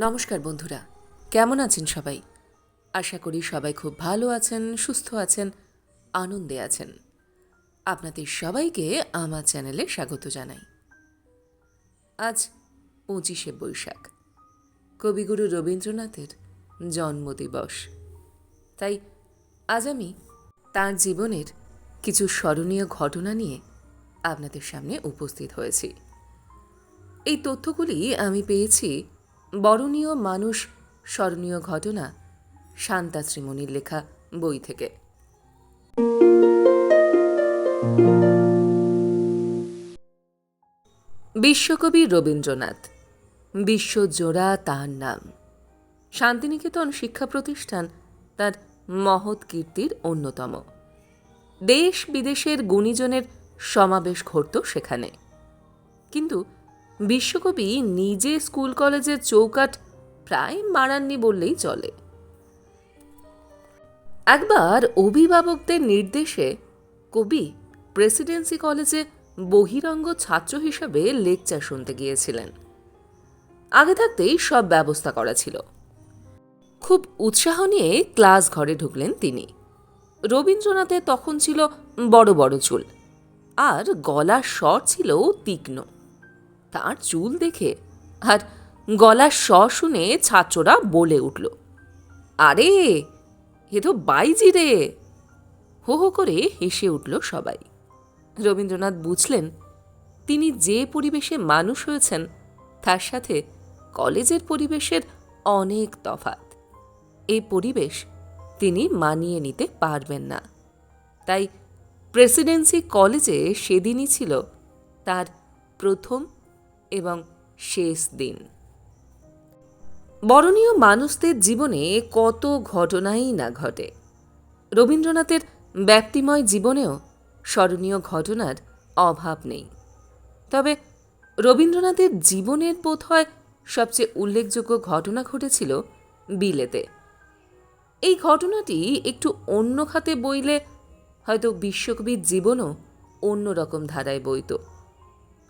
নমস্কার বন্ধুরা, কেমন আছেন সবাই? আশা করি সবাই খুব ভালো আছেন, সুস্থ আছেন, আনন্দে আছেন। আপনাদের সবাইকে আমার চ্যানেলে স্বাগত জানাই। আজ পঁচিশে বৈশাখ। কবিগুরু রবীন্দ্রনাথের জন্মদিবস। তাই আজ আমি তার জীবনের কিছু স্মরণীয় ঘটনা নিয়ে আপনাদের সামনে উপস্থিত হয়েছি। এই তথ্যগুলি আমি পেয়েছি বরণীয় মানুষ, স্মরণীয় ঘটনা, শান্তা শ্রীমণির লেখা বই থেকে। বিশ্বকবি রবীন্দ্রনাথ, বিশ্বজোড়া তার নাম। শান্তিনিকেতন শিক্ষা প্রতিষ্ঠান তার মহৎ কীর্তির অন্যতম। দেশ বিদেশের গুণীজনের সমাবেশ ঘটত সেখানে। কিন্তু বিশ্বকবি নিজে স্কুল কলেজের চৌকাট প্রায় মারাননি বললেই চলে। একবার অভিভাবকদের নির্দেশে কবি প্রেসিডেন্সি কলেজে বহিরঙ্গ ছাত্র হিসাবে লেকচার শুনতে গিয়েছিলেন। আগে থাকতেই সব ব্যবস্থা করা ছিল। খুব উৎসাহ নিয়ে ক্লাস ঘরে ঢুকলেন তিনি। রবীন্দ্রনাথের তখন ছিল বড় বড় চুল, আর গলার স্বর ছিল তীক্ষ্ণ। তার চুল দেখে আর গলার স্বর শুনে ছাত্ররা বলে উঠল, আরে, এ তো বাইজি রে! হো হো করে হেসে উঠল সবাই। রবীন্দ্রনাথ বুঝলেন, তিনি যে পরিবেশে মানুষ হয়েছেন, তার সাথে কলেজের পরিবেশের অনেক তফাত এই পরিবেশ তিনি মানিয়ে নিতে পারবেন না। তাই প্রেসিডেন্সি কলেজে সেদিনই ছিল তার প্রথম এবং শেষ দিন। বরণীয় মানুষদের জীবনে কত ঘটনাই না ঘটে। রবীন্দ্রনাথের ব্যক্তিময় জীবনেও স্মরণীয় ঘটনার অভাব নেই। তবে রবীন্দ্রনাথের জীবনের বোধ হয় সবচেয়ে উল্লেখযোগ্য ঘটনা ঘটেছিল বিলেতে। এই ঘটনাটি একটু অন্য খাতে বইলে হয়তো বিশ্বকবির জীবনও অন্যরকম ধারায় বইত।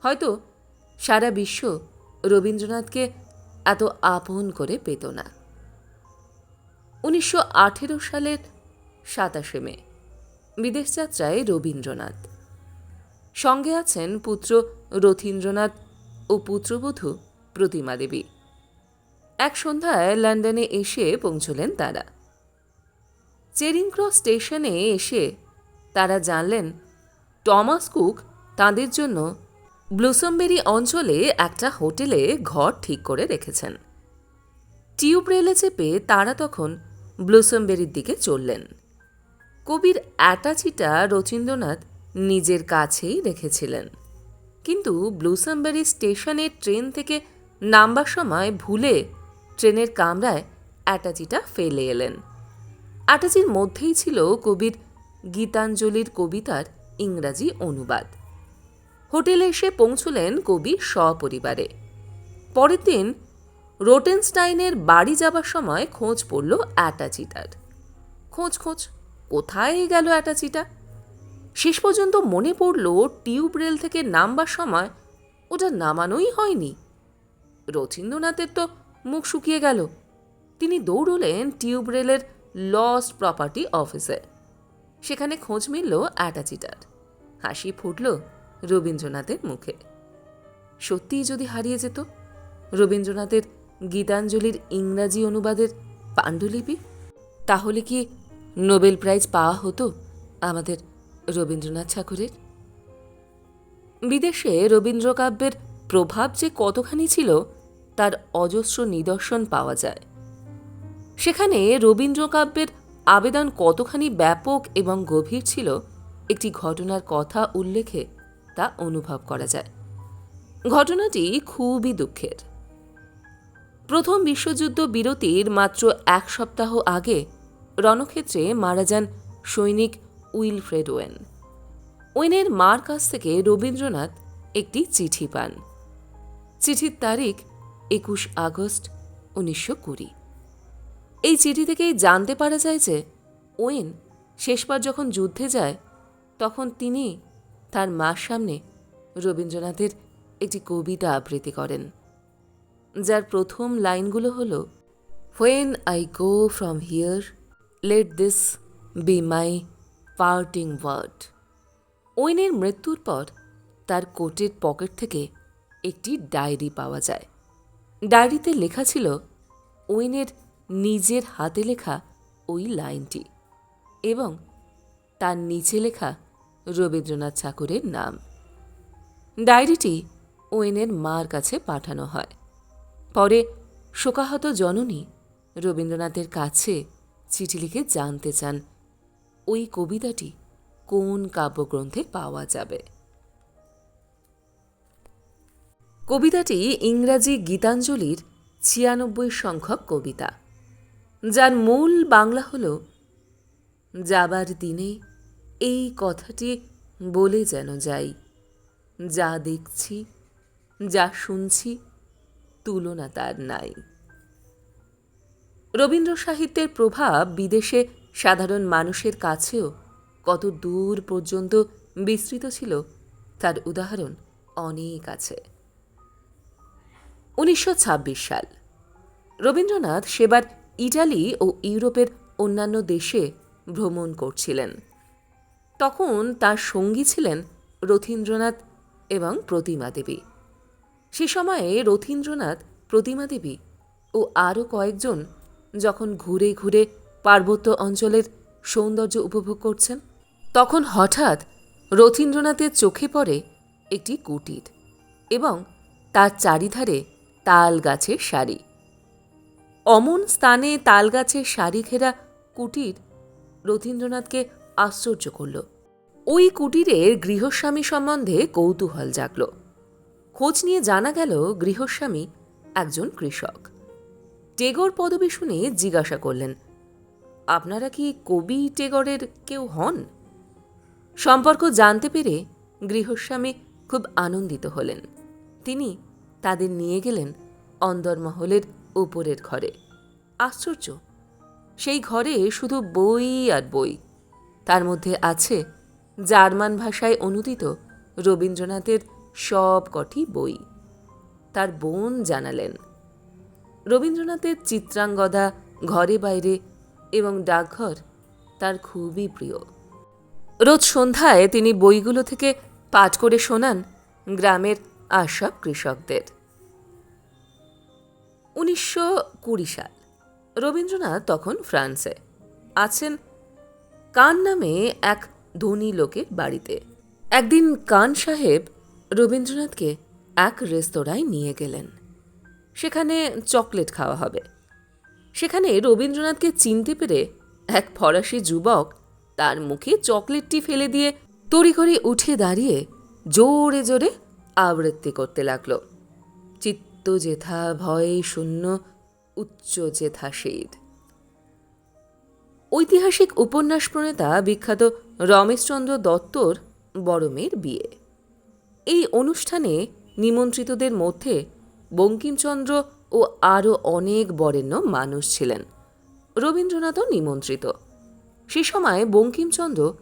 হয়তো সারা বিশ্ব রবীন্দ্রনাথকে এত আপন করে পেত না। উনিশশো আঠেরো সালের সাতাশে মে, বিদেশ যাত্রায় রবীন্দ্রনাথ। সঙ্গে আছেন পুত্র রথীন্দ্রনাথ ও পুত্রবধূ প্রতিমা দেবী। এক সন্ধ্যায় লন্ডনে এসে পৌঁছলেন তারা। চেরিং ক্রস স্টেশনে এসে তারা জানলেন, টমাস কুক তাদের জন্য ব্লুসমবেরি অঞ্চলে একটা হোটেলে ঘর ঠিক করে রেখেছেন। টিউব রেলে চেপে তারা তখন ব্লুসমবেরির দিকে চললেন। কবির অ্যাটাচিটা রচীন্দ্রনাথ নিজের কাছেই রেখেছিলেন। কিন্তু ব্লুসমবেরি স্টেশনে ট্রেন থেকে নামবার সময় ভুলে ট্রেনের কামরায় অ্যাটাচিটা ফেলে এলেন। অ্যাটাচির মধ্যেই ছিল কবির গীতাঞ্জলির কবিতার ইংরাজি অনুবাদ। হোটেলে এসে পৌঁছলেন কবি সপরিবারে। পরের দিন রোটেনস্টাইনের বাড়ি যাবার সময় খোঁজ পড়ল অ্যাটাচিটার। খোঁজ খোঁজ, কোথায় গেল অ্যাটাচিটা? শেষ পর্যন্ত মনে পড়ল টিউব রেল থেকে নামবার সময় ওটা নামানোই হয়নি। রথীন্দ্রনাথের তো মুখ শুকিয়ে গেল। তিনি দৌড়লেন টিউব রেলের লস্ট প্রপার্টি অফিসে। সেখানে খোঁজ মিলল অ্যাটাচিটার। হাসি ফুটল রবীন্দ্রনাথের মুখে। সত্যিই যদি হারিয়ে যেত, রবীন্দ্রনাথের গীতাঞ্জলির ইংরাজি অনুবাদের পাণ্ডুলিপি, তাহলে কি নোবেল প্রাইজ পাওয়া হতো আমাদের রবীন্দ্রনাথ ঠাকুরের? বিদেশে রবীন্দ্রকাব্যের প্রভাব যে কতখানি ছিল, তার অজস্র নিদর্শন পাওয়া যায়। সেখানে রবীন্দ্রকাব্যের আবেদন কতখানি ব্যাপক এবং গভীর ছিল, একটি ঘটনার কথা উল্লেখে তা অনুভব করা যায়। ঘটনাটি খুবই দুঃখের। প্রথম বিশ্বযুদ্ধ বিরতির মাত্র এক সপ্তাহ আগে রণক্ষেত্রে মারা যান সৈনিক উইলফ্রেড ওয়েন। ওয়েনের মার কাছ থেকে রবীন্দ্রনাথ একটি চিঠি পান। চিঠির তারিখ একুশ আগস্ট উনিশশো কুড়ি। এই চিঠি থেকেই জানতে পারা যায় যে ওয়েন শেষবার যখন যুদ্ধে যায়, তখন তিনি তার মার সামনে রবীন্দ্রনাথের একটি কবিতা আবৃত্তি করেন। যার প্রথম লাইনগুলো হলো when I go from here let this be my parting word ওয়েনের মৃত্যুর পর তার কোটের পকেট থেকে একটি ডায়েরি পাওয়া যায়। ডায়েরিতে লেখা ছিল ওয়েনের নিজের হাতে লেখা ওই লাইনটি এবং তার নিচে লেখা রবীন্দ্রনাথ ঠাকুরের নাম। ডায়েরিটি ওয়েনের মার কাছে পাঠানো হয়। পরে শোকাহত জননী রবীন্দ্রনাথের কাছে চিঠি লিখে জানতে চান, ওই কবিতাটি কোন কাব্যগ্রন্থে পাওয়া যাবে? কবিতাটি ইংরাজি গীতাঞ্জলির ছিয়ানব্বই সংখ্যক কবিতা। যার মূল বাংলা হল, যাবার দিনে এই কথাটি বলে যেন যাই। যা দেখছি, যা শুনছি, তুলনা তার নাই। রবীন্দ্র সাহিত্যের প্রভাব বিদেশে সাধারণ মানুষের কাছেও কত দূর পর্যন্ত বিস্তৃত ছিল, তার উদাহরণ অনেক আছে। উনিশশো ছাব্বিশ সাল, রবীন্দ্রনাথ সেবার ইটালি ও ইউরোপের অন্যান্য দেশে ভ্রমণ করছিলেন। তখন তার সঙ্গী ছিলেন রথীন্দ্রনাথ এবং প্রতিমা দেবী। সে সময়ে রথীন্দ্রনাথ, প্রতিমা দেবী ও আরও কয়েকজন যখন ঘুরে ঘুরে পার্বত্য অঞ্চলের সৌন্দর্য উপভোগ করছেন, তখন হঠাৎ রথীন্দ্রনাথের চোখে পড়ে একটি কুটির এবং তার চারিধারে তাল গাছের সারি অমন স্থানে তাল গাছের সারি ঘেরা কুটির রথীন্দ্রনাথকে আশ্চর্য করল। ওই কুটিরের গৃহস্বামী সম্বন্ধে কৌতূহল জাগল। খোঁজ নিয়ে জানা গেল গৃহস্বামী একজন কৃষক। টেগর পদবী শুনে জিজ্ঞাসা করলেন, আপনারা কি কবি টেগরের কেউ হন? সম্পর্ক জানতে পেরে গৃহস্বামী খুব আনন্দিত হলেন। তিনি তাদের নিয়ে গেলেন অন্দরমহলের উপরের ঘরে। আশ্চর্য, সেই ঘরে শুধু বই আর বই তার মধ্যে আছে জার্মান ভাষায় অনুদিত রবীন্দ্রনাথের সব কটি বই। তার বোন জানালেন, রবীন্দ্রনাথের চিত্রাঙ্গদা ঘরে বাইরে এবং ডাকঘর তার খুবই প্রিয়। রোজ সন্ধ্যায় তিনি বইগুলো থেকে পাঠ করে শোনান গ্রামের আশাব কৃষকদের। উনিশশো কুড়ি সাল, রবীন্দ্রনাথ তখন ফ্রান্সে আছেন কান নামে এক ধনী লোকের বাড়িতে। একদিন কান সাহেব রবীন্দ্রনাথকে এক রেস্তোরাঁয় নিয়ে গেলেন। সেখানে চকলেট খাওয়া হবে। সেখানে রবীন্দ্রনাথকে চিনতে পেরে এক ফরাসি যুবক তার মুখে চকলেটটি ফেলে দিয়ে তড়িঘড়ি উঠে দাঁড়িয়ে জোরে জোরে আবৃত্তি করতে লাগল। চিত্ত জেথা ভয়ে শূন্য, উচ্চ জেথা শেদ ঐতিহাসিক উপন্যাস প্রণেতা বিখ্যাত রমেশচন্দ্র দত্তর বড় মেয়ের বিয়ে। এই অনুষ্ঠানে নিমন্ত্রিতদের মধ্যে বঙ্কিমচন্দ্র ও আরও অনেক বরেণ্য মানুষ ছিলেন। রবীন্দ্রনাথও নিমন্ত্রিত। সে সময় বঙ্কিমচন্দ্র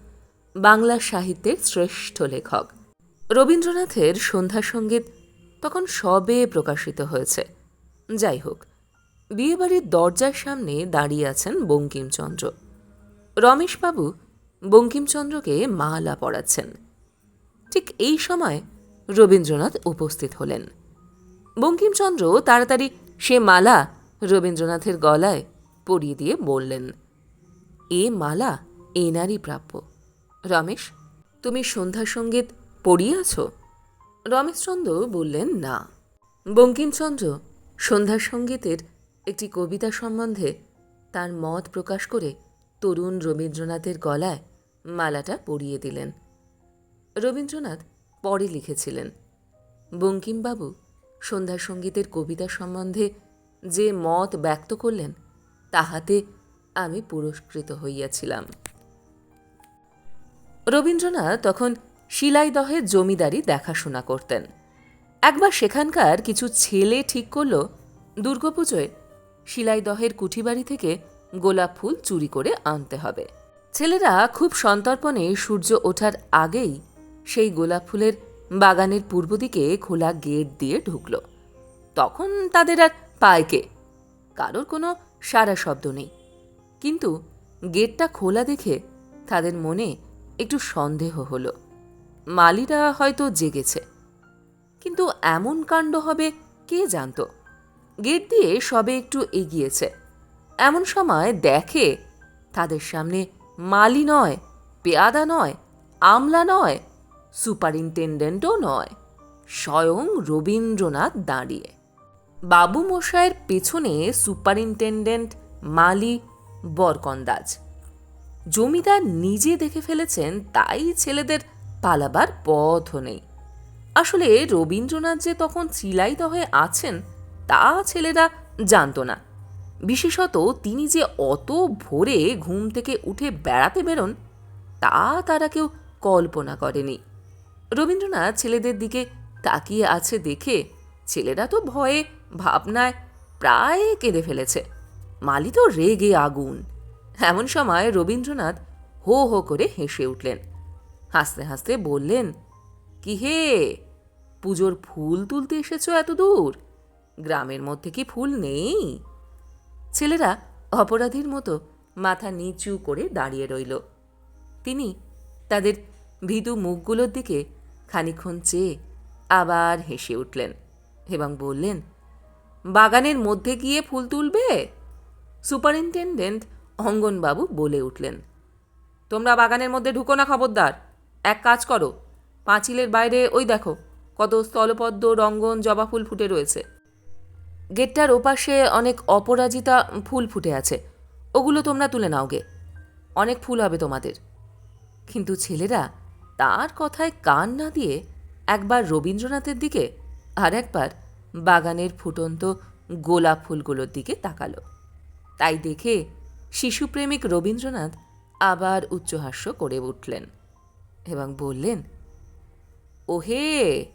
বাংলা সাহিত্যের শ্রেষ্ঠ লেখক। রবীন্দ্রনাথের সন্ধ্যা সংগীত তখন সবে প্রকাশিত হয়েছে। যাই হোক বিয়েবাড়ির দরজার সামনে দাঁড়িয়ে আছেন বঙ্কিমচন্দ্র। রমেশবাবু বঙ্কিমচন্দ্রকে মালা পড়াচ্ছেন ঠিক এই সময় রবীন্দ্রনাথ উপস্থিত হলেন। বঙ্কিমচন্দ্র তাড়াতাড়ি সে মালা রবীন্দ্রনাথের গলায় পরিয়ে দিয়ে বললেন, এ মালা এনারই প্রাপ্য। রমেশ, তুমি সন্ধ্যা সংগীত পড়িয়াছ রমেশচন্দ্র বললেন, না। বঙ্কিমচন্দ্র সন্ধ্যা সঙ্গীতের একটি কবিতা সম্বন্ধে তার মত প্রকাশ করে তরুণ রবীন্দ্রনাথের গলায় মালাটা পরিয়ে দিলেন। রবীন্দ্রনাথ পরে লিখেছিলেন, বঙ্কিমবাবু, সন্ধ্যা সঙ্গীতের কবিতা সম্বন্ধে যে মত ব্যক্ত করলেন, তাহাতে আমি পুরস্কৃত হইয়াছিলাম। রবীন্দ্রনাথ তখন শিলাইদহের জমিদারি দেখাশোনা করতেন। একবার সেখানকার কিছু ছেলে ঠিক করল, দুর্গাপুজোয় শিলাইদহের কুঠিবাড়ি থেকে গোলাপ ফুল চুরি করে আনতে হবে। ছেলেরা খুব সন্তর্পণে সূর্য ওঠার আগেই সেই গোলাপ ফুলের বাগানের পূর্ব দিকে খোলা গেট দিয়ে ঢুকল। তখন তাদের আর পায়কে কারোর কোনো সারা শব্দ নেই। কিন্তু গেটটা খোলা দেখে তাদের মনে একটু সন্দেহ হলো। মালিরা হয়তো জেগেছে। কিন্তু এমন কাণ্ড হবে কে জানতো? গেট দিয়ে সবে একটু এগিয়েছে। এমন সময় দেখে তাদের সামনে মালি নয়, পেয়াদা নয়, আমলা নয়, সুপারিনটেন্ডেন্টও নয়, স্বয়ং রবীন্দ্রনাথ দাঁড়িয়ে। বাবু মশাইয়ের পেছনে সুপারিনটেন্ডেন্ট মালি বরকন্দাজ। জমিদার নিজে দেখে ফেলেছেন তাই ছেলেদের পালাবার পথও নেই। আসলে রবীন্দ্রনাথ যে তখন চিলাইত হয়ে আছেন তা ছেলেরা জানতো না। বিশেষত তিনি যে অত ভোরে ঘুম থেকে উঠে বেড়াতে বেরোন, তা তারা কেউ কল্পনা করেনি। রবীন্দ্রনাথ ছেলেদের দিকে তাকিয়ে আছে দেখে ছেলেরা তো ভয়ে ভাবনায় প্রায় কেঁদে ফেলেছে। মালি তো রেগে আগুন। এমন সময় রবীন্দ্রনাথ হো হো করে হেসে উঠলেন। হাসতে হাসতে বললেন, কি হে, পুজোর ফুল তুলতে এসেছ এত দূর গ্রামের মধ্যে কি ফুল নেই? ছেলেরা অপরাধীর মতো মাথা নিচু করে দাঁড়িয়ে রইল। তিনি তাদের ভিদু মুখগুলোর দিকে খানিক্ষণ চেয়ে আবার হেসে উঠলেন এবং বললেন, বাগানের মধ্যে গিয়ে ফুল তুলবে? সুপারিনটেন্ডেন্ট অঙ্গনবাবু বলে উঠলেন, তোমরা বাগানের মধ্যে ঢুকো না, খবরদার। এক কাজ করো, পাঁচিলের বাইরে ওই দেখো কত স্থলপদ্ম, রঙ্গন, জবা ফুল ফুটে রয়েছে। গেটটার ওপাশে অনেক অপরাজিতা ফুল ফুটে আছে। ওগুলো তোমরা তুলে নাও গে। অনেক ফুল হবে তোমাদের। কিন্তু ছেলেরা তার কথায় কান না দিয়ে একবার রবীন্দ্রনাথের দিকে আর একবার বাগানের ফুটন্ত গোলাপ ফুলগুলোর দিকে তাকালো। তাই দেখে শিশুপ্রেমিক রবীন্দ্রনাথ আবার উচ্চহাস্য করে উঠলেন এবং বললেন, ওহে,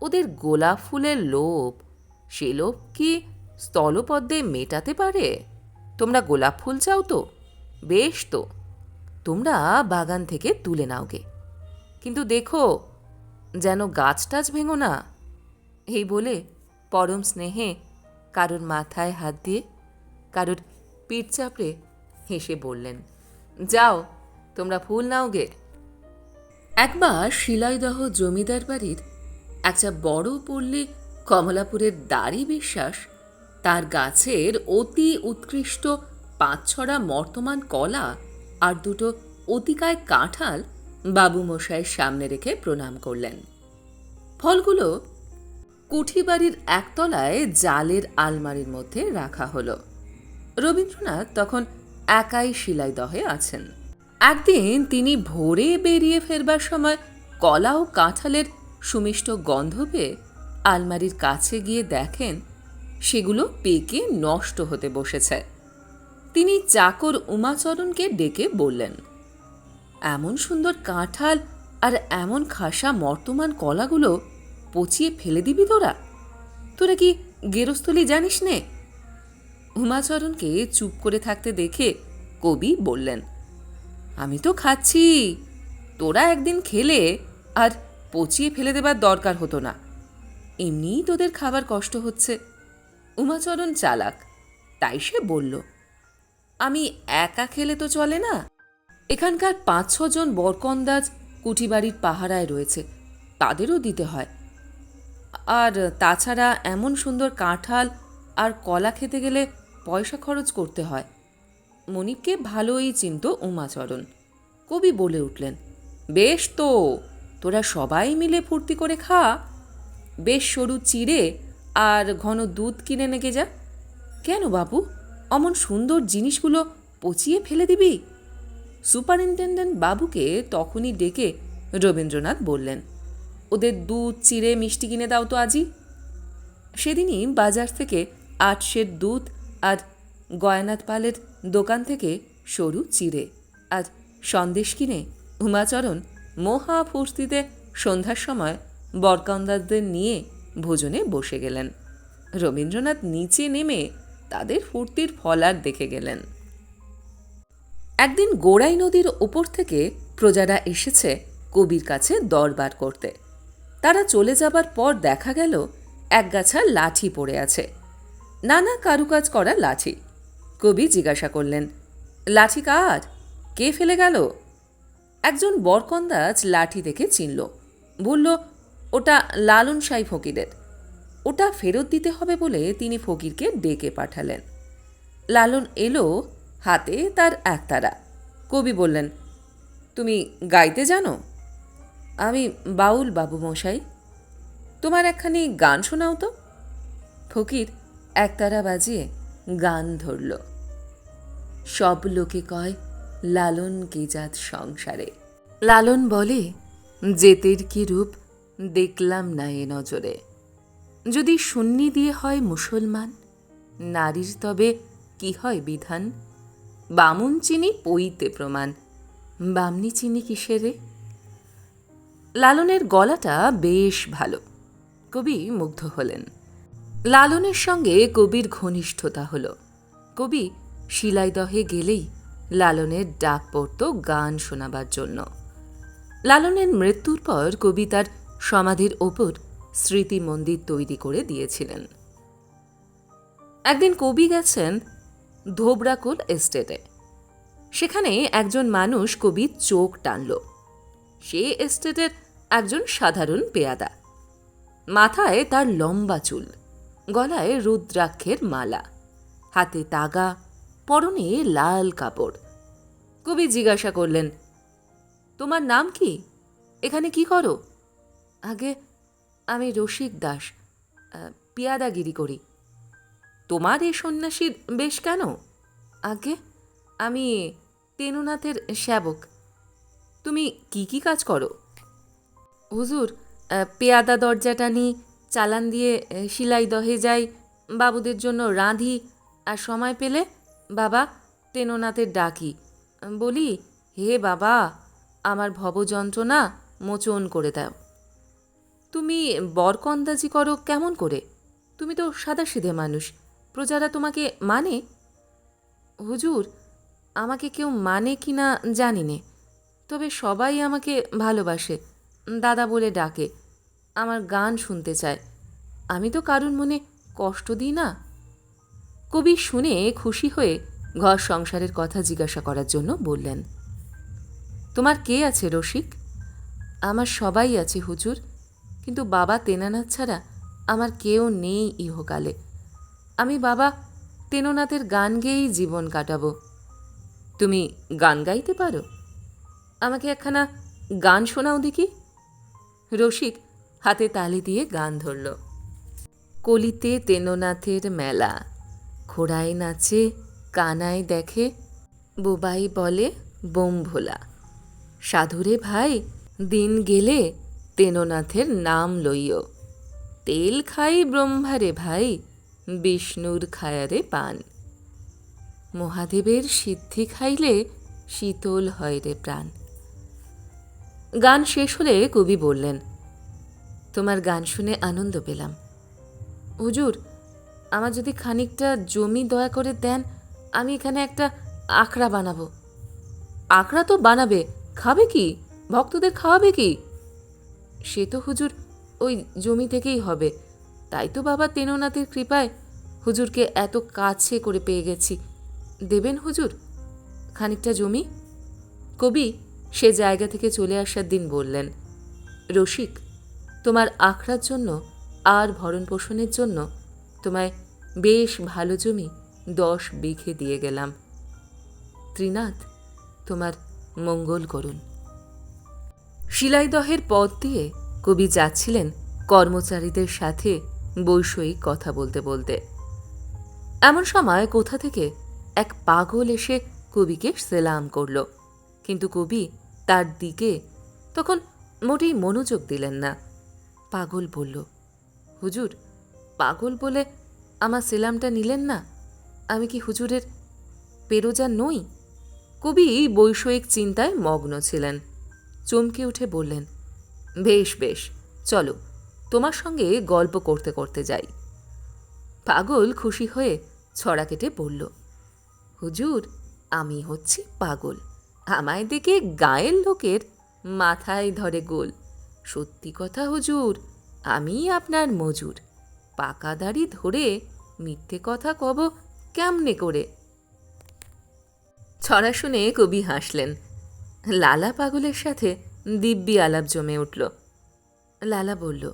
ওদের গোলাপ ফুলের লোভ সে লোভ কি স্থলপদ্মে মেটাতে পারে? তোমরা গোলাপ ফুল চাও তো? বেশ তো। তোমরা বাগান থেকে তুলে নাওগে কিন্তু দেখো, যেন গাছ টাছ ভেঙো না। এই বলে পরম স্নেহে কারোর মাথায় হাত দিয়ে কারোর পিঠ চাপড়ে হেসে বললেন, যাও, তোমরা ফুল নাওগে একবার শিলাইদহ জমিদার বাড়ির একটা বড় পল্লী কমলাপুরের দাড়ি বিশ্বাস, তার গাছের অতি উৎকৃষ্ট পাঁচ ছড়া মর্তমান কলা আর দুটো অতিকায় কাঁঠাল বাবু মশাইয়ের সামনে রেখে প্রণাম করলেন। ফলগুলো কুঠি বাড়ির একতলায় জালের আলমারির মধ্যে রাখা হলো। রবীন্দ্রনাথ তখন একাই শিলাইদহে আছেন। একদিন তিনি ভোরে বেরিয়ে ফেরবার সময় কলা ও কাঁঠালের সুমিষ্ট গন্ধ পেয়ে আলমারির কাছে গিয়ে দেখেন সেগুলো পেকে নষ্ট হতে বসেছে। তিনি চাকর উমাচরণকে ডেকে বললেন, এমন সুন্দর কাঁঠাল আর এমন খাসা মর্তমান কলাগুলো পচিয়ে ফেলে দিবি তোরা? তোরা কি গেরস্থলি জানিস নে? উমাচরণকে চুপ করে থাকতে দেখে কবি বললেন, আমি তো খাচ্ছি, তোরা একদিন খেলে আর পচিয়ে ফেলে দেবার দরকার হতো না। এমনিই তোদের খাবার কষ্ট হচ্ছে। উমাচরণ চালাক। তাই সে বলল, আমি একা খেলে তো চলে না। এখানকার পাঁচ ছজন বরকন্দাজ কুঠিবাড়ির পাহারায় রয়েছে, তাদেরও দিতে হয়। আর তাছাড়া এমন সুন্দর কাঁঠাল আর কলা খেতে গেলে পয়সা খরচ করতে হয়। মনিবকে ভালোই চিনত উমাচরণ। কবি বলে উঠলেন, বেশ তো, তোরা সবাই মিলে ফুর্তি করে খা। বেশ সরু চিড়ে আর ঘন দুধ কিনে নেগে যা। কেন বাবু অমন সুন্দর জিনিসগুলো পচিয়ে ফেলে দিবি? সুপারিনটেন্ডেন্ট বাবুকে তখনই ডেকে রবীন্দ্রনাথ বললেন, ওদের দুধ, চিড়ে, মিষ্টি কিনে দাও তো আজই। সেদিনই বাজার থেকে আট সের দুধ আর গয়নাথ পালের দোকান থেকে সরু চিড়ে আর সন্দেশ কিনে উমাচরণ মহা ফুর্তিতে সন্ধ্যার সময় বরকন্দাজদের নিয়ে ভোজনে বসে গেলেন। রবীন্দ্রনাথ নিচে নেমে তাদের ফুর্তির ফলার দেখে গেলেন। একদিন গোড়াই নদীর ওপর থেকে প্রজারা এসেছে কবির কাছে দরবার করতে। তারা চলে যাবার পর দেখা গেল এক একগাছা লাঠি পড়ে আছে। নানা কারুকাজ করা লাঠি। কবি জিজ্ঞাসা করলেন, লাঠি কার? কে ফেলে গেল? একজন বরকন্দাজ লাঠি দেখে চিনল। বলল ওটা লালন সাই ফকিরের। ওটা ফেরত দিতে হবে বলে তিনি ফকিরকে ডেকে পাঠালেন। লালন এলো হাতে তার একতারা। কবি বললেন, তুমি গাইতে জানো? আমি বাউল বাবু মশাই। তোমার একখানি গান শোনাও তো। ফকির একতারা বাজিয়ে গান ধরল। সব লোকে কয়, লালন কি জাত সংসারে? লালন বলে, জেতের কি রূপ দেখলাম না এ নজরে। যদি সুন্নি দিয়ে হয় মুসলমান, নারীর তবে কি হয় বিধান? বামুন চিনি পইতে প্রমাণ। বামনি চিনি কিসেরে লালনের গলাটা বেশ ভালো, কবি মুগ্ধ হলেন। লালনের সঙ্গে কবির ঘনিষ্ঠতা হলো। কবি শিলাইদহে গেলেই লালনের ডাক পড়ত গান শোনাবার জন্য। লালনের মৃত্যুর পর কবি তার সমাধির ওপর স্মৃতি মন্দির তৈরি করে দিয়েছিলেন। একদিন কবি গেছেন ধোবরাকোল এস্টেটে। সেখানে একজন মানুষ কবির চোখ টানল। সে এস্টেটের একজন সাধারণ পেয়াদা। মাথায় তার লম্বা চুল, গলায় রুদ্রাক্ষের মালা, হাতে তাগা, পরনে লাল কাপড়। কবি জিজ্ঞাসা করলেন, তোমার নাম কি? এখানে কি করো? আগে আমি রসিক দাস পিয়াদাগিরি করি। তোমার এই সন্ন্যাসীর বেশ কেন? আগে আমি তেনুনাথের সেবক। তুমি কি কি কাজ করো? হুজুর পেয়াদা দরজাটা নিই চালান দিয়ে সিলাই দহে যাই, বাবুদের জন্য রাঁধি, আর সময় পেলে বাবা তেনোনাথের ডাকি। বলি, হে বাবা, আমার ভবযন্ত্রণা মোচন করে দাও। তুমি বরক বরকন্দাজি করো কেমন করে? তুমি তো সাদাসিধে মানুষ। প্রজারা তোমাকে মানে? হুজুর, আমাকে কেউ মানে কি না জানি নে তবে সবাই আমাকে ভালোবাসে, দাদা বলে ডাকে, আমার গান শুনতে চায়। আমি তো কারুর মনে কষ্ট দিই না? কবি শুনে খুশি হয়ে ঘর সংসারের কথা জিজ্ঞাসা করার জন্য বললেন, তোমার কে আছে রসিক? আমার সবাই আছে হুজুর কিন্তু বাবা তেনানাথ ছাড়া আমার কেউ নেই ইহকালে। আমি বাবা তেনোনাথের গান গেয়েই জীবন কাটাবো। তুমি গান গাইতে পারো? আমাকে একখানা গান শোনাও দেখি। রসিক হাতে তালি দিয়ে গান ধরল। কলিতে তেনোনাথের মেলা। খোড়ায় নাচে, কানায় দেখে, বোবাই বলে বোম ভোলা সাধুরে ভাই, দিন গেলে তেনোনাথের নাম লইও। তেল খাই ব্রহ্মারে ভাই, বিষ্ণুর খায়ারে পান। মহাদেবের সিদ্ধি খাইলে শীতল হয় রে প্রাণ। গান শেষ হলে কবি বললেন, তোমার গান শুনে আনন্দ পেলাম। হুজুর, আমার যদি খানিকটা জমি দয়া করে দেন, আমি এখানে একটা আখড়া বানাবো। আখড়া তো বানাবে, খাবে কি? ভক্তদের খাওয়াবে কি? সে তো হুজুর ওই জমি থেকেই হবে। তাই তো বাবা তেনোনাথের কৃপায় হুজুরকে এত কাছে করে পেয়ে গেছি। দেবেন হুজুর? খানিকটা জমি? কবি সে জায়গা থেকে চলে আসার দিন বললেন, রসিক, তোমার আখড়ার জন্য আর ভরণ পোষণের জন্য তোমায় বেশ ভালো জমি দশ বিঘে দিয়ে গেলাম। ত্রিনাথ, তোমার মঙ্গল করুন। শিলাইদহের পথ দিয়ে কবি যাচ্ছিলেন কর্মচারীদের সাথে বৈষয়িক কথা বলতে বলতে। এমন সময় কোথা থেকে এক পাগল এসে কবিকে সেলাম করল। কিন্তু কবি তার দিকে তখন মোটেই মনোযোগ দিলেন না। পাগল বলল, হুজুর, পাগল বলে আমার সেলামটা নিলেন না? আমি কি হুজুরের পেরোজা নই? কবি বৈষয়িক চিন্তায় মগ্ন ছিলেন। চমকে উঠে বললেন, বেশ বেশ, চলো, তোমার সঙ্গে গল্প করতে করতে যাই। পাগল খুশি হয়ে ছড়া কেটে বলল, হুজুর, আমি হচ্ছি পাগল। আমায় দেখে গায়ের লোকের মাথায় ধরে গোল। সত্যি কথা হুজুর, আমি আপনার মজুর। পাকা দাড়ি ধরে মিথ্যে কথা কব কেমনে করে? ছড়া শুনে কবি হাসলেন লালা পাগলের সাথে দিব্যি আলাপ জমে উঠল। লালা বলল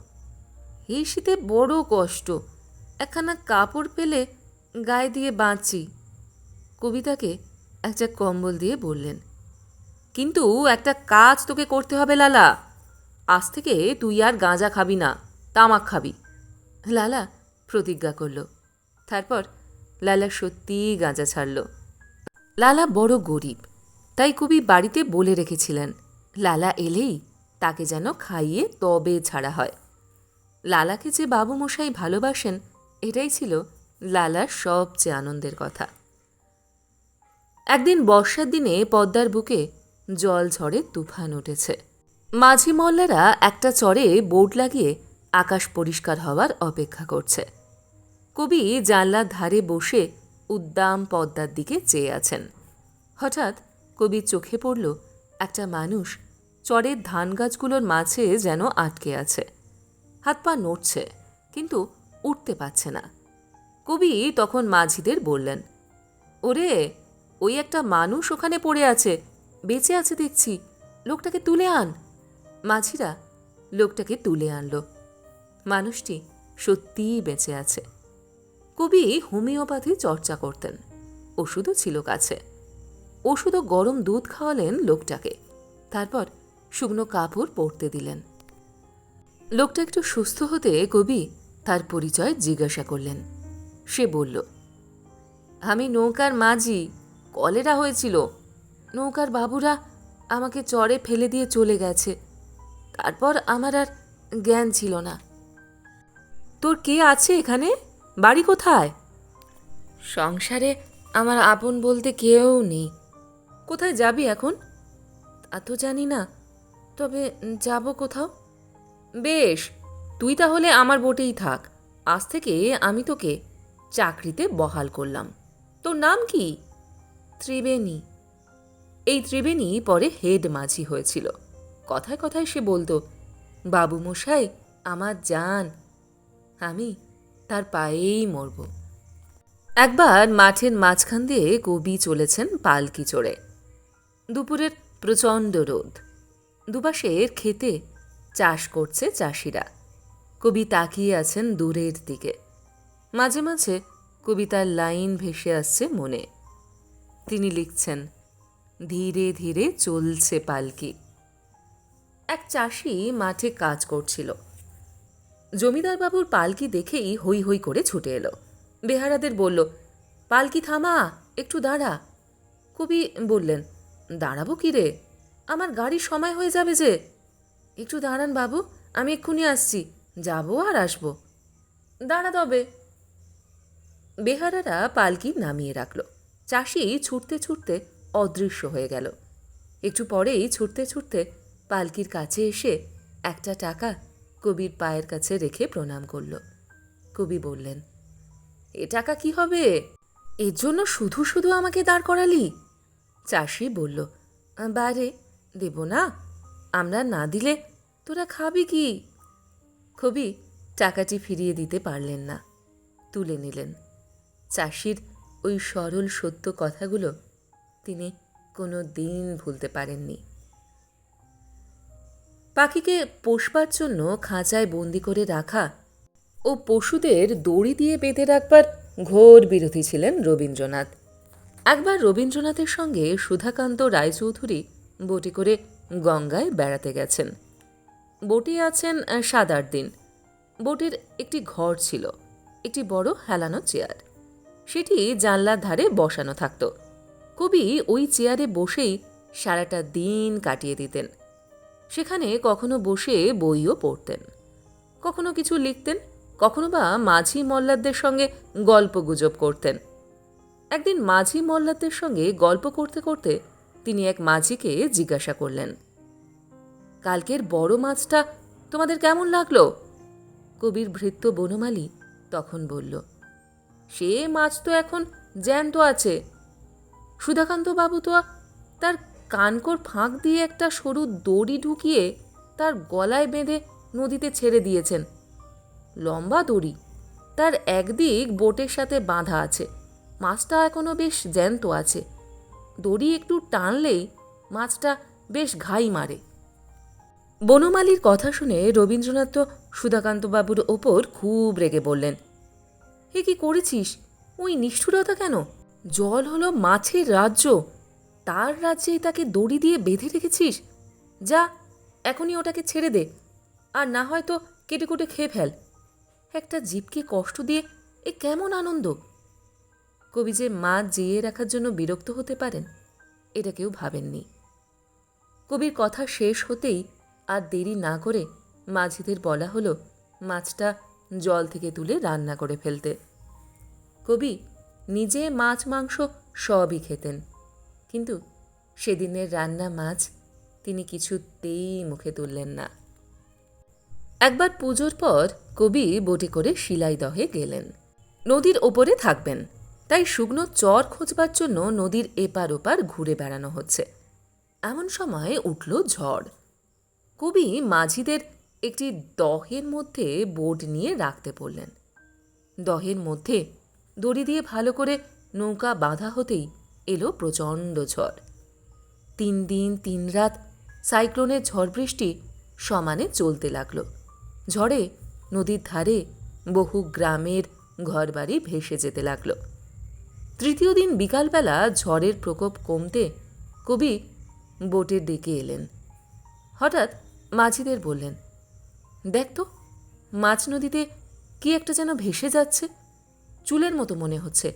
এই শীতে বড় কষ্ট। একখানা কাপড় পেলে গায়ে দিয়ে বাঁচি। কবিতাকে একটা কম্বল দিয়ে বললেন, কিন্তু একটা কাজ তোকে করতে হবে লালা। আজ থেকে তুই আর গাঁজা খাবি না, তামাক খাবি। লালা প্রতিজ্ঞা করল। তারপর লালা সত্যিই গাঁজা ছাড়ল। লালা বড় গরিব। তাই কবি বাড়িতে বলে রেখেছিলেন, লালা এলেই তাকে যেন খাইয়ে তবে ছাড়া হয়। লালাকে যে বাবুমশাই ভালোবাসেন, এটাই ছিল লালার সবচেয়ে আনন্দের কথা। একদিন বর্ষার দিনে পদ্মার বুকে জল ঝড়ে তুফান উঠেছে। মাঝি মল্লারা একটা চরে বোর্ড লাগিয়ে আকাশ পরিষ্কার হওয়ার অপেক্ষা করছে। কবি জানলার ধারে বসে উদ্দাম পদ্মার দিকে চেয়ে আছেন। হঠাৎ কবির চোখে পড়ল একটা মানুষ চরের ধান গাছগুলোর মাঝে যেন আটকে আছে। হাত পা নড়ছে, কিন্তু উঠতে পারছে না। কবি তখন মাঝিদের বললেন, ওরে, ওই একটা মানুষ ওখানে পড়ে আছে, বেঁচে আছে দেখছি, লোকটাকে তুলে আন। মাঝিরা লোকটাকে তুলে আনলো। মানুষটি সত্যিই বেঁচে আছে। কবি হোমিওপ্যাথি চর্চা করতেন, ওষুধও ছিল কাছে। ওষুধ ও গরম দুধ খাওয়ালেন লোকটাকে। তারপর শুকনো কাপড় পরতে দিলেন। লোকটা একটু সুস্থ হতে কবি তার পরিচয় জিজ্ঞাসা করলেন। সে বলল, আমি নৌকার মাঝি, কলেরা হয়েছিল। নৌকার বাবুরা আমাকে চরে ফেলে দিয়ে চলে গেছে। তারপর আমার আর জ্ঞান ছিল না। তোর কে আছে এখানে? বাড়ি কোথায়? সংসারে আমার আপন বলতে কেউ নেই। কোথায় যাবি এখন? তা তো জানি না, তবে যাব কোথাও? বেশ, তুই তাহলে আমার বোটেই থাক। আজ থেকে আমি তোকে চাকরিতে বহাল করলাম। তোর নাম কি? ত্রিবেণী। এই ত্রিবেণী পরে হেড মাঝি হয়েছিল। কথায় কথায় সে বলতো, বাবু মশাই, আমার জান আমি তার পায়েই মরব। একবার মাঠের মাঝখান দিয়ে কবি চলেছেন পালকি চড়ে। দুপুরের প্রচণ্ড রোদ। দুপাশের খেতে চাষ করছে চাষিরা। কবি তাকিয়ে আছেন দূরের দিকে। মাঝে মাঝে কবিতার লাইন ভেসে আসছে মনে। তিনি লিখছেন, ধীরে ধীরে চলছে পালকি। এক চাষি মাঠে কাজ করছিল। জমিদার বাবুর পালকি দেখেই হই হই করে ছুটে এলো। বেহারাদের বলল, পালকি থামা, একটু দাঁড়া। কবি বললেন দাঁড়াবো কি রে? আমার গাড়ির সময় হয়ে যাবে যে। একটু দাঁড়ান বাবু, আমি এক্ষুনি আসছি। যাব আর আসব। দাঁড়া তবে। বেহারারা পালকি নামিয়ে রাখল। চাষি ছুটতে ছুটতে অদৃশ্য হয়ে গেল। একটু পরেই ছুটতে ছুটতে পালকির কাছে এসে একটা টাকা কবির পায়ের কাছে রেখে প্রণাম করল। কবি বললেন, এ টাকা কি হবে? এর জন্য শুধু শুধু আমাকে দাঁড় করালি? চাষি বলল, বারে, দেব না, আমরা না দিলে তোরা খাবি কি? কবি টাকাটি ফিরিয়ে দিতে পারলেন না, তুলে নিলেন। চাষির ওই সরল সত্য কথাগুলো তিনি কোনো দিন ভুলতে পারেননি। পাখিকে পোষবার জন্য খাঁচায় বন্দি করে রাখা ও পশুদের দড়ি দিয়ে বেঁধে রাখবার ঘোর বিরোধী ছিলেন রবীন্দ্রনাথ। একবার রবীন্দ্রনাথের সঙ্গে সুধাকান্ত রায়চৌধুরী বোটে করে গঙ্গায় বেড়াতে গেছেন। বোটে আছেন সাত আট দিন। বোটের একটি ঘর ছিল, একটি বড় হেলানো চেয়ার। সেটি জানলার ধারে বসানো থাকত। কবি ওই চেয়ারে বসেই সারাটা দিন কাটিয়ে দিতেন। সেখানে কখনো বসে বইও পড়তেন। কখনো কিছু লিখতেন, কখনো বা মাঝি মল্লারদের সঙ্গে গল্প গুজব করতেন। একদিন মাঝি মল্লারদের সঙ্গে গল্প করতে করতে তিনি এক মাঝিকে জিজ্ঞাসা করলেন, কালকের বড় মাছটা তোমাদের কেমন লাগল? কবির ভৃত্য বনমালী তখন বলল, সে মাছ তো এখন জ্যান্ত আছে। সুধাকান্ত বাবু তো তার কানকর ফাঁক দিয়ে একটা সরু দড়ি ঢুকিয়ে তার গলায় বেঁধে নদীতে ছেড়ে দিয়েছেন। লম্বা দড়ি, তার একদিক বোটের সাথে বাঁধা আছে। মাছটা এখনও বেশ জ্যান্ত আছে। দড়ি একটু টানলেই মাছটা বেশ ঘাই মারে। বনমালীর কথা শুনে রবীন্দ্রনাথ তো সুধাকান্তবাবুর ওপর খুব রেগে বললেন, এ কি করেছিস? ওই নিষ্ঠুরতা কেন? জল হলো মাছের রাজ্য। তার রাজ্যেই তাকে দড়ি দিয়ে বেঁধে রেখেছিস? যা, এখনই ওটাকে ছেড়ে দে। আর না হয়তো কেটে কুটে খেয়ে ফেল। একটা জীবকে কষ্ট দিয়ে এ কেমন আনন্দ? কবি যে মাছ জিয়ে রাখার জন্য বিরক্ত হতে পারেন, এটা কেউ ভাবেননি। কবির কথা শেষ হতেই আর দেরি না করে মাঝিদের বলা হলো মাছটা জল থেকে তুলে রান্না করে ফেলতে। কবি নিজে মাছ, মাংস সবই খেতেন, কিন্তু সেদিনের রান্না মাছ তিনি কিছুতেই মুখে তুললেন না। একবার পুজোর পর কবি বোটে করে শিলাইদহে গেলেন। নদীর ওপরে থাকবেন। তাই শুকনো চর খোঁজবার জন্য নদীর এপার ওপার ঘুরে বেড়ানো হচ্ছে। এমন সময় উঠল ঝড়। কবি মাঝিদের একটি দহের মধ্যে বোট নিয়ে রাখতে বললেন। দহের মধ্যে দড়ি দিয়ে ভালো করে নৌকা বাঁধা হতেই এলো প্রচণ্ড ঝড়। তিন দিন তিন রাত সাইক্লোনের ঝড় বৃষ্টি সমানে চলতে লাগল। ঝড়ে নদীর ধারে বহু গ্রামের ঘরবাড়ি ভেসে যেতে লাগল। তৃতীয় দিন বিকালবেলা ঝড়ের প্রকোপ কমতে কবি বোটের ডেকে এলেন। হঠাৎ মাঝিদের বললেন, দেখ তো মাছ নদীতে কি একটা যেন ভেসে যাচ্ছে। চুলের মতো মনে হচ্ছে।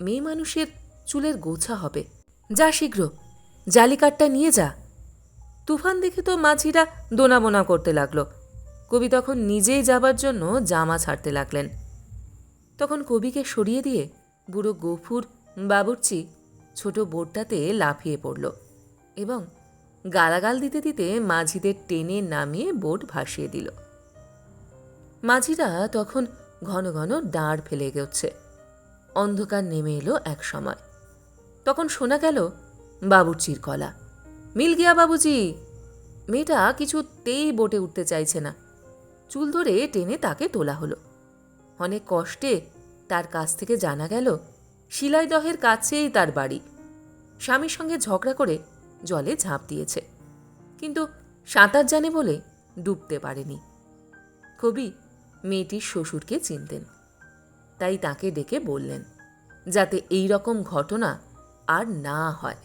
মেয়ে মানুষের চুলের গোছা হবে। যা শীঘ্র। জালিকাটটা নিয়ে যা। তুফান দেখে তো মাঝিরা দোনাবোনা করতে লাগল। কবি তখন নিজেই যাবার জন্য জামা ছাড়তে লাগলেন। তখন কবিকে সরিয়ে দিয়ে বুড়ো গফুর বাবুর্চি ছোট বোটটাতে লাফিয়ে পড়ল এবং গালাগাল দিতে দিতে মাঝিদের টেনে নামিয়ে বোট ভাসিয়ে দিল। মাঝিরা তখন ঘন ঘন দাঁড় ফেলে গেছে অন্ধকার নেমে এলো এক সময়। তখন শোনা গেল বাবুর্চির কলা। মিল গিয়া বাবুজি, মেয়েটা কিছুতেই বোটে উঠতে চাইছে না। চুল ধরে টেনে তাকে তোলা হলো। অনেক কষ্টে তার কাছ থেকে জানা গেল শিলাইদহের কাছেই তার বাড়ি। স্বামীর সঙ্গে ঝগড়া করে জলে ঝাঁপ দিয়েছে। কিন্তু সাঁতার জানে বলে ডুবতে পারেনি। কবি মেয়েটির শ্বশুরকে চিনতেন। তাই তাকে ডেকে বললেন, যাতে এই রকম ঘটনা আর না হয়।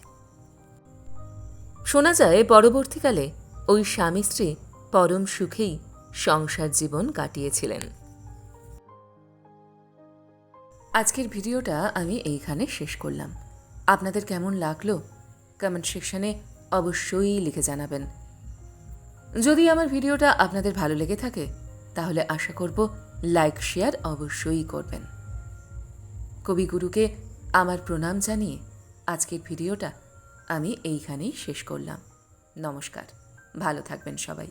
শোনা যায়, পরবর্তীকালে ওই স্বামী স্ত্রী পরম সুখেই সংসার জীবন কাটিয়েছিলেন। আজকের ভিডিওটা আমি এইখানে শেষ করলাম। আপনাদের কেমন লাগল? কমেন্ট সেকশনে অবশ্যই লিখে জানাবেন। যদি আমার ভিডিওটা আপনাদের ভালো লেগে থাকে, তাহলে আশা করব লাইক শেয়ার অবশ্যই করবেন। কবিগুরুকে আমার প্রণাম জানিয়ে আজকের ভিডিওটা আমি এইখানেই শেষ করলাম। নমস্কার, ভালো থাকবেন সবাই।